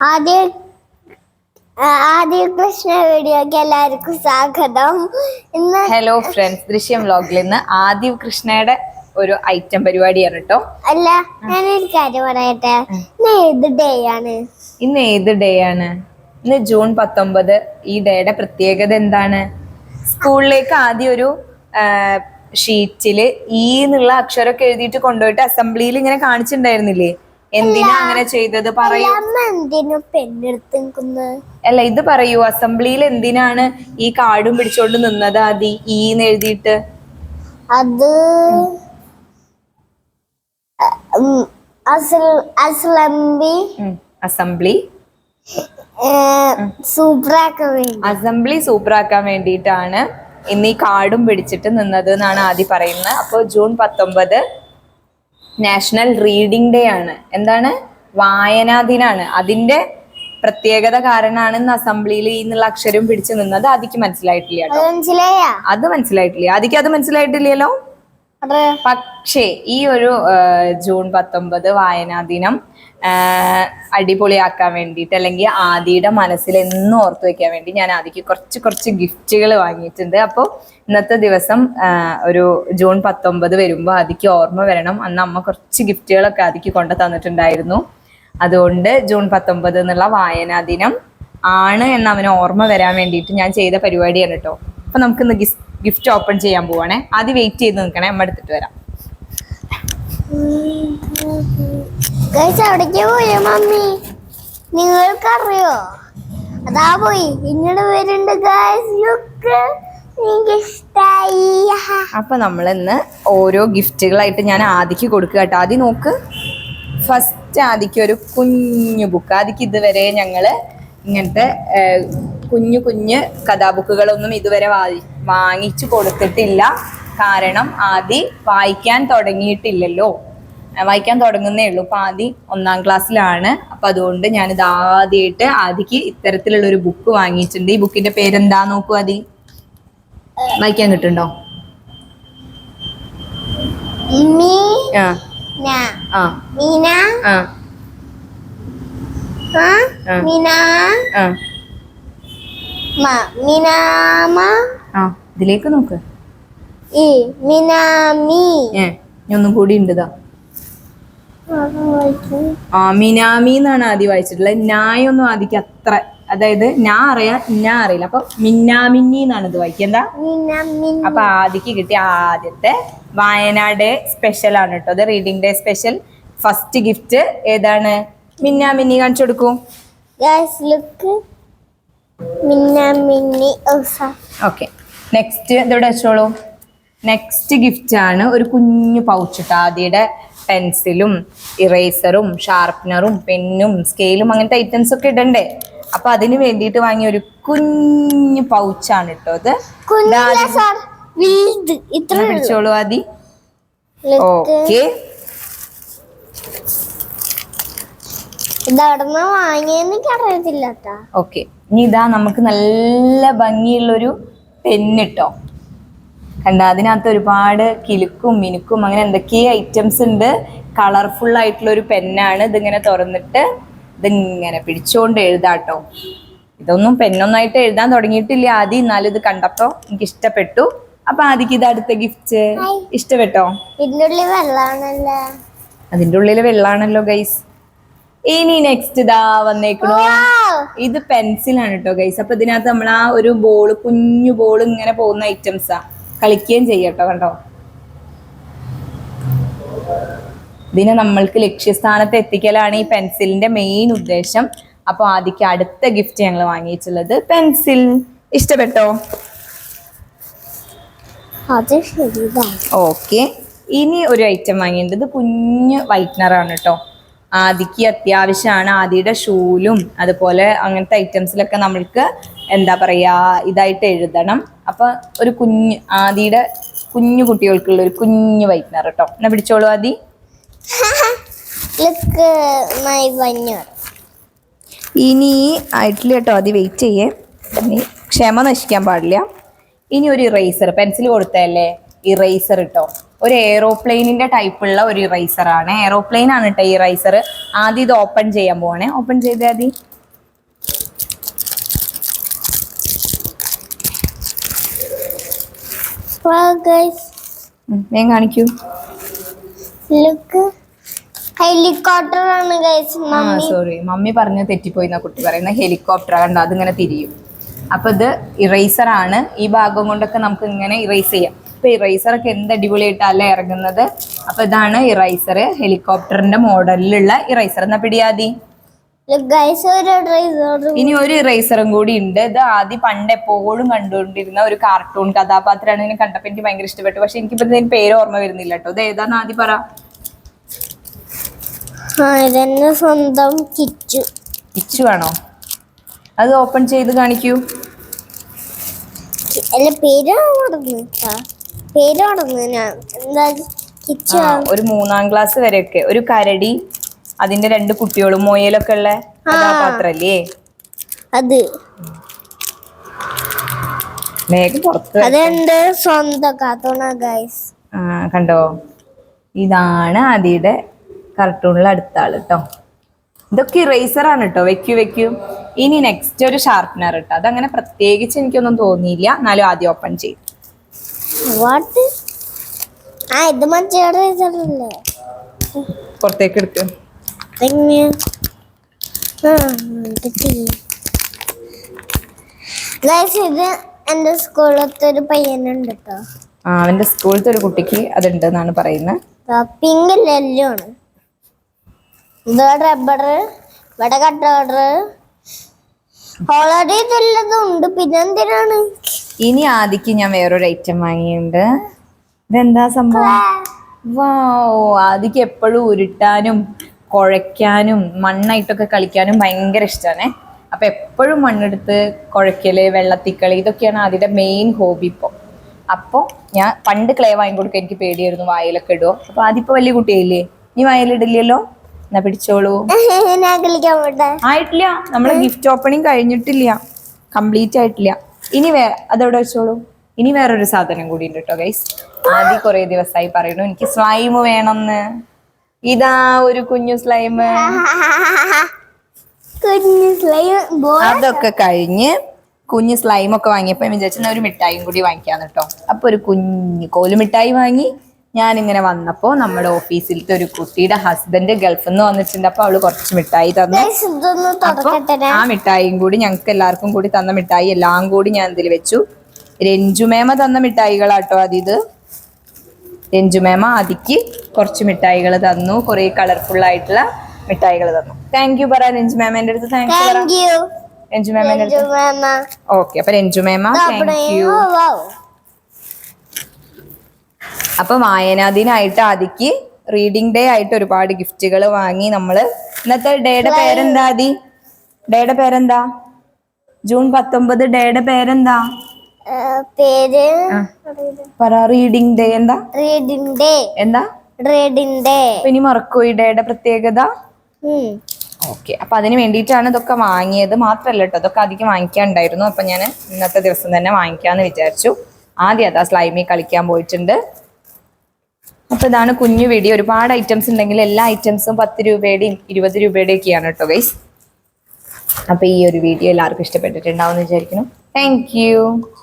ആദ്യ ആദ്യ കൃഷ്ണ വീഡിയോക്ക് എല്ലാവർക്കും സ്വാഗതം. ഇന്ന് ഹലോ ഫ്രണ്ട്സ് ദൃശ്യം വ്ലോഗിൽ ഇന്ന് ആദിവ് കൃഷ്ണയുടെ ഒരു ഐറ്റം പരിപാടിയാണ് കേട്ടോ. അല്ല ഞാനൊരു കാര്യം പറയട്ടെ. ഇന്ന് ഏത് ഡേ ആണ്? ഇന്ന് ഏത് ഡേ ആണ്? ഇന്ന് ജൂൺ പത്തൊമ്പത്. ഈ ഡേയുടെ പ്രത്യേകത എന്താണ്? സ്കൂളിലേക്ക് ആദ്യം ഒരു ഷീറ്റിൽ ഈ എന്നുള്ള അക്ഷരമൊക്കെ എഴുതിയിട്ട് കൊണ്ടുപോയിട്ട് അസംബ്ലിയിൽ ഇങ്ങനെ കാണിച്ചിട്ടുണ്ടായിരുന്നില്ലേ? എന്തിനാ അങ്ങനെ ചെയ്തത്? പറയൂ. എന്തിനു അല്ല ഇത് പറയൂ. അസംബ്ലിയിൽ എന്തിനാണ് ഈ കാർഡും പിടിച്ചോണ്ട് നിന്നത് ആദ്യം ഈന്ന് എഴുതിയിട്ട്. അത് അസംബ്ലി. അസംബ്ലി. സൂപ്പറാക്കാൻ വേണ്ടി. അസംബ്ലി സൂപ്പറാക്കാൻ വേണ്ടിയിട്ടാണ് ഇന്ന് ഈ കാർഡും പിടിച്ചിട്ട് നിന്നത് എന്നാണ് ആദ്യം പറയുന്നത്. അപ്പോൾ ജൂൺ പത്തൊമ്പത് നാഷണൽ റീഡിംഗ് ഡേ ആണ്. എന്താണ്? വായനാ ദിനാണ്. അതിന്റെ പ്രത്യേകത കാരണമാണ് ഇന്ന് അസംബ്ലിയിൽ ഈ എന്നുള്ള അക്ഷരം പിടിച്ചു നിന്നത്. ആദിക്ക് മനസ്സിലായിട്ടില്ല കേട്ടോ. അത് മനസ്സിലായിട്ടില്ല. ആദിക്ക് അത് മനസ്സിലായിട്ടില്ലല്ലോ? പക്ഷേ ഈ ഒരു ജൂൺ പത്തൊമ്പത് വായനാ ദിനം അടിപൊളിയാക്കാൻ വേണ്ടിയിട്ട് അല്ലെങ്കിൽ ആദിയുടെ മനസ്സിൽ എന്നും ഓർത്തു വെക്കാൻ വേണ്ടി ഞാൻ ആദിക്ക് കുറച്ച് കുറച്ച് ഗിഫ്റ്റുകൾ വാങ്ങിയിട്ടുണ്ട്. അപ്പോൾ ഇന്നത്തെ ദിവസം ഒരു ജൂൺ പത്തൊമ്പത് വരുമ്പോൾ ആദിക്ക് ഓർമ്മ വരണം. അന്ന് അമ്മ കുറച്ച് ഗിഫ്റ്റുകളൊക്കെ ആദിക്ക് കൊണ്ടു തന്നിട്ടുണ്ടായിരുന്നു. അതുകൊണ്ട് ജൂൺ പത്തൊമ്പത് എന്നുള്ള വായനാ ദിനം ആണ് എന്ന് അവന് ഓർമ്മ വരാൻ വേണ്ടിയിട്ട് ഞാൻ ചെയ്ത പരിപാടിയാണ് കേട്ടോ. അപ്പൊ നമുക്ക് ഇന്ന് ഗിഫ്റ്റ് ഓപ്പൺ ചെയ്യാൻ പോവാണേ. ആദ്യം വെയിറ്റ് ചെയ്ത് നിൽക്കണേ. അമ്മ എടുത്തിട്ട് വരാം. മമ്മി? നിങ്ങൾക്കറിയോ? അതാ പോയി. ഇങ്ങോട്ട് വരുന്നുണ്ട് ഗൈസ് ലുക്ക് അപ്പൊ നമ്മൾ ഇന്ന് ഓരോ ഗിഫ്റ്റുകളായിട്ട് ഞാൻ ആദിക്ക് കൊടുക്കുക കേട്ടോ. ആദ്യം നോക്ക്. ഫസ്റ്റ് ആദിക്ക് ഒരു കുഞ്ഞു ബുക്ക് ആദിക്ക് ഇതുവരെ ഞങ്ങൾ ഇങ്ങനത്തെ കുഞ്ഞു കുഞ്ഞ് കഥാബുക്കുകളൊന്നും ഇതുവരെ വാങ്ങിച്ചു കൊടുത്തിട്ടില്ല. കാരണം ആദി വായിക്കാൻ തുടങ്ങിയിട്ടില്ലല്ലോ. വായിക്കാൻ തുടങ്ങുന്നേ ഉള്ളൂ. അപ്പൊ ആദി ഒന്നാം ക്ലാസ്സിലാണ്. അപ്പൊ അതുകൊണ്ട് ഞാനിത് ആദ്യമായിട്ട് ആദിക്ക് ഇത്തരത്തിലുള്ള ഒരു ബുക്ക് വാങ്ങിയിട്ടുണ്ട്. ഈ ബുക്കിന്റെ പേരെന്താ നോക്കൂ ആദി. വായിക്കാൻ കിട്ടുണ്ടോ ആ. ആ. മീന. ആ. മീന. ആ ഇതിലേക്ക് നോക്ക്. ഒന്നും കൂടി ഉണ്ട് ഇതാ. ആ മിനാമി എന്നാണ് ആദ്യം വായിച്ചിട്ടുള്ളത്. നായൊന്നും ആദ്യക്ക് അത്ര അതായത് ഞാൻ അറിയാ ഞാൻ അറിയില്ല. അപ്പൊ മിന്നാമിന്നി എന്നാണ് ഇത് വായിക്കുക. എന്താ? അപ്പൊ ആദ്യക്ക് കിട്ടിയ ആദ്യത്തെ വായനാ ഡേ സ്പെഷ്യൽ ആണ് കേട്ടോ. അത് reading day special first gift ഏതാണ്? മിന്നാമിന്നി കാണിച്ചു കൊടുക്കും. ലുക്ക് ഉസ ഓക്കെ നെക്സ്റ്റ് ഇതോടെ വെച്ചോളൂ? നെക്സ്റ്റ് ഗിഫ്റ്റ് ആണ് ഒരു കുഞ്ഞു പൗച്ച് കേട്ടോ ആദ്യയുടെ പെൻസിലും ഇറേസറും ഷാർപ്പനറും പെന്നും സ്കെയിലും അങ്ങനത്തെ ഐറ്റംസ് ഒക്കെ ഇടണ്ടേ? അപ്പൊ അതിന് വേണ്ടിയിട്ട് വാങ്ങിയ ഒരു കുഞ്ഞു പൗച്ചാണ് കേട്ടോ അത് പിടിച്ചോളൂ ആദി ഓക്കെ ഇത് നിന്ന് വാങ്ങിയെന്ന് അറിയത്തില്ല ഓക്കെ ഇനി ഇതാ നമുക്ക് നല്ല ഭംഗിയുള്ളൊരു പെന്നിട്ടോ. കണ്ട അതിനകത്ത് ഒരുപാട് കിലുക്കും മിനുക്കും അങ്ങനെ എന്തൊക്കെ ഐറ്റംസ് ഉണ്ട്. കളർഫുൾ ആയിട്ടുള്ള ഒരു പെന്നാണ് ഇതിങ്ങനെ തുറന്നിട്ട് ഇതിങ്ങനെ പിടിച്ചുകൊണ്ട് എഴുതാട്ടോ. ഇതൊന്നും പെന്നൊന്നായിട്ട് എഴുതാൻ തുടങ്ങിയിട്ടില്ല ആദ്യം എന്നാലും ഇത് കണ്ടപ്പോ എനിക്ക് ഇഷ്ടപ്പെട്ടു അപ്പൊ ആദ്യക്ക് ഇത് അടുത്ത ഗിഫ്റ്റ് ഇഷ്ടപ്പെട്ടോ? ഇതിന്റെ ഉള്ളിൽ വെള്ളാണല്ലോ അതിന്റെ ഉള്ളിൽ വെള്ളാണല്ലോ ഗൈസ് ഇനി നെക്സ്റ്റ് ഇതാ വന്നേക്കണു. ഇത് പെൻസിലാണ് കേട്ടോ ഗൈസ് അപ്പൊ ഇതിനകത്ത് നമ്മൾ ആ ഒരു ബോൾ കുഞ്ഞു ബോൾ ഇങ്ങനെ പോകുന്ന ഐറ്റംസാ കളിക്കുകയും ചെയ്യട്ടോ കണ്ടോ? ഇതിനെ നമ്മൾക്ക് ലക്ഷ്യസ്ഥാനത്ത് എത്തിക്കലാണ് ഈ പെൻസിലിന്റെ മെയിൻ ഉദ്ദേശം. അപ്പൊ ആദ്യക്ക് അടുത്ത ഗിഫ്റ്റ് ഞങ്ങൾ വാങ്ങിയിട്ടുള്ളത് പെൻസിൽ ഇഷ്ടപ്പെട്ടോ? ഓക്കെ ഇനി ഒരു ഐറ്റം വാങ്ങിയിട്ടുണ്ട്. കുഞ്ഞ് വൈറ്റ്നർ ആണ് കേട്ടോ ആദിക്ക് അത്യാവശ്യമാണ് ആദിയുടെ ഷൂലും അതുപോലെ അങ്ങനത്തെ ഐറ്റംസിലൊക്കെ നമ്മൾക്ക് എന്താ പറയാ ഇതായിട്ട് എഴുതണം. അപ്പൊ ഒരു കുഞ്ഞ് ആദിയുടെ കുഞ്ഞു കുട്ടികൾക്കുള്ള ഒരു കുഞ്ഞു വൈറ്റ്നർ കേട്ടോ എന്നാ പിടിച്ചോളൂ ആദി. ഇനി ആയിട്ടില്ല കേട്ടോ ആദ്യം വെയിറ്റ് ചെയ്യേ. ഇനി ക്ഷമ നശിക്കാൻ പാടില്ല. ഇനി ഒരു ഇറേസർ പെൻസിൽ കൊടുത്തല്ലേ ഇറേസർ ഇട്ടോ ഒരു എയറോപ്ലെയിനിന്റെ ടൈപ്പുള്ള ഒരു ഇറൈസർ ആണ്. എയറോപ്ലെയിൻ ആണ് കേട്ടോ ഈ ഇറൈസർ ആദ്യം ഇത് ഓപ്പൺ ചെയ്യാൻ പോവാണേ. ഓപ്പൺ ചെയ്താൽ മതി ഞാൻ കാണിക്കൂ. ഹെലികോപ്റ്റർ ആണ് സോറി മമ്മി പറഞ്ഞ തെറ്റിപ്പോയി കുട്ടി പറയുന്ന. ഹെലികോപ്റ്റർ കണ്ടോ? അതിങ്ങനെ തിരിയും. അപ്പൊ ഇത് ഇറേസർ ആണ്. ഈ ഭാഗം കൊണ്ടൊക്കെ നമുക്ക് ഇങ്ങനെ ഇറേസ് ചെയ്യാം. ഇപ്പൊ ഇറേസർ ഒക്കെ എന്ത് അടിപൊളിയായിട്ടല്ലേ ഇറങ്ങുന്നത്? അപ്പൊ ഇതാണ് ഇറേസർ ഹെലികോപ്റ്ററിന്റെ മോഡലിലുള്ള ഇറേസർ എന്നാ പിടിയാതി ഇനി ഒരു ഇറേസറും കൂടി ഉണ്ട്. ഇത് ആദ്യം പണ്ട് എപ്പോഴും കണ്ടുകൊണ്ടിരുന്ന ഒരു കാർട്ടൂൺ കഥാപാത്രമാണ്. ഇതിനെ കണ്ടപ്പോ എനിക്ക് ഭയങ്കര ഇഷ്ടപ്പെട്ടു. പക്ഷെ എനിക്കിപ്പോ ഇതിന്റെ പേര് ഓർമ്മ വരുന്നില്ല കേട്ടോ. ഇത് ഏതാന്ന് ആദ്യം പറ? സ്വന്തം കിച്ചു. കിച്ചു ആണോ? അത് ഓപ്പൺ ചെയ്ത് കാണിക്കൂ. പേര് മറന്നു ഞാൻ എന്താ കിച്ചു ഒരു മൂന്നാം ക്ലാസ് വരെയൊക്കെ. ഒരു കരടി അതിന്റെ രണ്ട് കുട്ടികളും മൊയലൊക്കെ ഉള്ള കഥാപാത്രല്ലേ? അത്. വേഗം പുറത്ത് അതെന്റെ സ്വന്തം കാത്തോണ ഗൈസ് ആ, കണ്ടോ? ഇതാണ് ആദിയുടെ കാർട്ടൂണിലെ അടുത്ത ആൾ കേട്ടോ ഇതൊക്കെ ഇറേസർ ആണ് കേട്ടോ വെക്കൂ വെക്കൂ. ഇനി നെക്സ്റ്റ് ഒരു ഷാർപ്പനർ കേട്ടോ അതങ്ങനെ പ്രത്യേകിച്ച് എനിക്കൊന്നും തോന്നിയില്ല. എന്നാലും ആദ്യം ഓപ്പൺ ചെയ്യും വാട്ട് ആ ഇത് മഞ്ചേടെ ഡ്രൈസറല്ലേ പുറത്തേക്ക് എടുക്കും. ഇത് എന്റെ സ്കൂളിലത്തെ ഒരു പയ്യനുണ്ട് കേട്ടോ ആ അവന്റെ സ്കൂളിലത്തെ ഒരു കുട്ടിക്ക് അതുണ്ട് എന്നാണ് പറയുന്നത് പിങ്ക് യെല്ലോ ആണ്. ഇത് റബ്ബർ ഇവിടെ കട്ടർ ഓൾറെഡി ഹോളിഡേ ഉണ്ട് പിന്നെ എന്തിനാണ്? ഇനി ആദിക്ക് ഞാൻ വേറൊരു ഐറ്റം വാങ്ങിയിട്ടുണ്ട്. ഇതെന്താ സംഭവം? വാ ആദിക്ക് എപ്പോഴും ഉരുട്ടാനും കുഴയ്ക്കാനും മണ്ണായിട്ടൊക്കെ കളിക്കാനും ഭയങ്കര ഇഷ്ടമാണ് അപ്പൊ എപ്പോഴും മണ്ണെടുത്ത് കുഴയ്ക്കൽ വെള്ളത്തിക്കളി ഇതൊക്കെയാണ് ആദ്യത്തെ മെയിൻ ഹോബി ഇപ്പോൾ അപ്പോൾ ഞാൻ പണ്ട് ക്ലേ വാങ്ങിക്കൊടുക്കാൻ എനിക്ക് പേടിയായിരുന്നു വായിലൊക്കെ ഇടുമോ അപ്പൊ ആദ്യം വലിയ കുട്ടിയായില്ലേ? നീ വായിലിടില്ലല്ലോ? എന്നാ പിടിച്ചോളൂ. ആയിട്ടില്ല. നമ്മളെ ഗിഫ്റ്റ് ഓപ്പണിങ് കഴിഞ്ഞിട്ടില്ല. കംപ്ലീറ്റ് ആയിട്ടില്ല. ഇനി വേ അതെവിടെ വെച്ചോളൂ. ഇനി വേറൊരു സാധനം കൂടി ഉണ്ട് കേട്ടോ ഗൈസ് ആദ്യം കുറെ ദിവസമായി പറയുന്നു. എനിക്ക് സ്ലൈം വേണമെന്ന് ഇതാ ഒരു കുഞ്ഞു സ്ലൈം അതൊക്കെ കഴിഞ്ഞ് കുഞ്ഞു സ്ലൈമൊക്കെ വാങ്ങിയപ്പോ ഞാൻ വിചാരിച്ചു ഒരു മിഠായിയും കൂടി വാങ്ങിക്കാന്ന് കേട്ടോ അപ്പൊ ഒരു കുഞ്ഞു കോലുമിഠായി വാങ്ങി. ഞാൻ ഇങ്ങനെ വന്നപ്പോ നമ്മുടെ ഓഫീസിലത്തെ ഒരു കുട്ടിയുടെ ഹസ്ബൻഡ് ഗൾഫിൽ നിന്ന് വന്നിട്ടുണ്ട്. അപ്പൊ അവൾ കുറച്ച് മിഠായി തന്നു. അപ്പൊ ആ മിഠായിയും കൂടി ഞങ്ങൾക്ക് എല്ലാവർക്കും കൂടി തന്ന മിഠായി എല്ലാം കൂടി ഞാൻ ഇതിൽ വെച്ചു. രഞ്ജുമേമ തന്ന മിഠായികളാട്ടോ അതിത്. രഞ്ജുമേമ അതിക്ക് കുറച്ച് മിഠായികൾ തന്നു. കുറെ കളർഫുൾ ആയിട്ടുള്ള മിഠായികൾ തന്നു. താങ്ക് യു പറ രഞ്ജുമേമന്റെ അടുത്ത്. പറ. താങ്ക് യു രഞ്ജുമേമന്റെ അടുത്ത്. ഓക്കെ അപ്പൊ രഞ്ജുമേമ താങ്ക് യു അപ്പൊ വായനാദിനായിട്ട് ആദിക്ക് റീഡിംഗ് ഡേ ആയിട്ട് ഒരുപാട് ഗിഫ്റ്റുകൾ വാങ്ങി നമ്മൾ ഇന്നത്തെ ഡേയുടെ പേരെന്താ ആദി? ഡേയുടെ പേരെന്താ? ജൂൺ പത്തൊമ്പത് ഡേയുടെ പേരെന്താ? പേര് പറ റീഡിംഗ് ഡേ എന്താ? റീഡിംഗ് ഡേ എന്താ? റീഡിംഗ് ഡേ ഇനി മറക്കോ ഈ ഡേയുടെ പ്രത്യേകത. ഓക്കെ അപ്പൊ അതിന് വേണ്ടിയിട്ടാണ് ഇതൊക്കെ വാങ്ങിയത്. മാത്രല്ല കേട്ടോ അതൊക്കെ അധികം വാങ്ങിക്കാണ്ടായിരുന്നു അപ്പൊ ഞാൻ ഇന്നത്തെ ദിവസം തന്നെ വാങ്ങിക്കാന്ന് വിചാരിച്ചു. ആദ്യം അതാ സ്ലൈമി കളിക്കാൻ പോയിട്ടുണ്ട്. അപ്പൊ ഇതാണ് കുഞ്ഞു വീഡിയോ. ഒരുപാട് ഐറ്റംസ് ഉണ്ടെങ്കിൽ എല്ലാ ഐറ്റംസും പത്ത് രൂപയുടെയും ഇരുപത് രൂപയുടെയും ഒക്കെയാണ് കേട്ടോ ഗൈസ് അപ്പൊ ഈ ഒരു വീഡിയോ എല്ലാവർക്കും ഇഷ്ടപ്പെട്ടിട്ടുണ്ടാവും എന്ന് വിചാരിക്കുന്നു താങ്ക്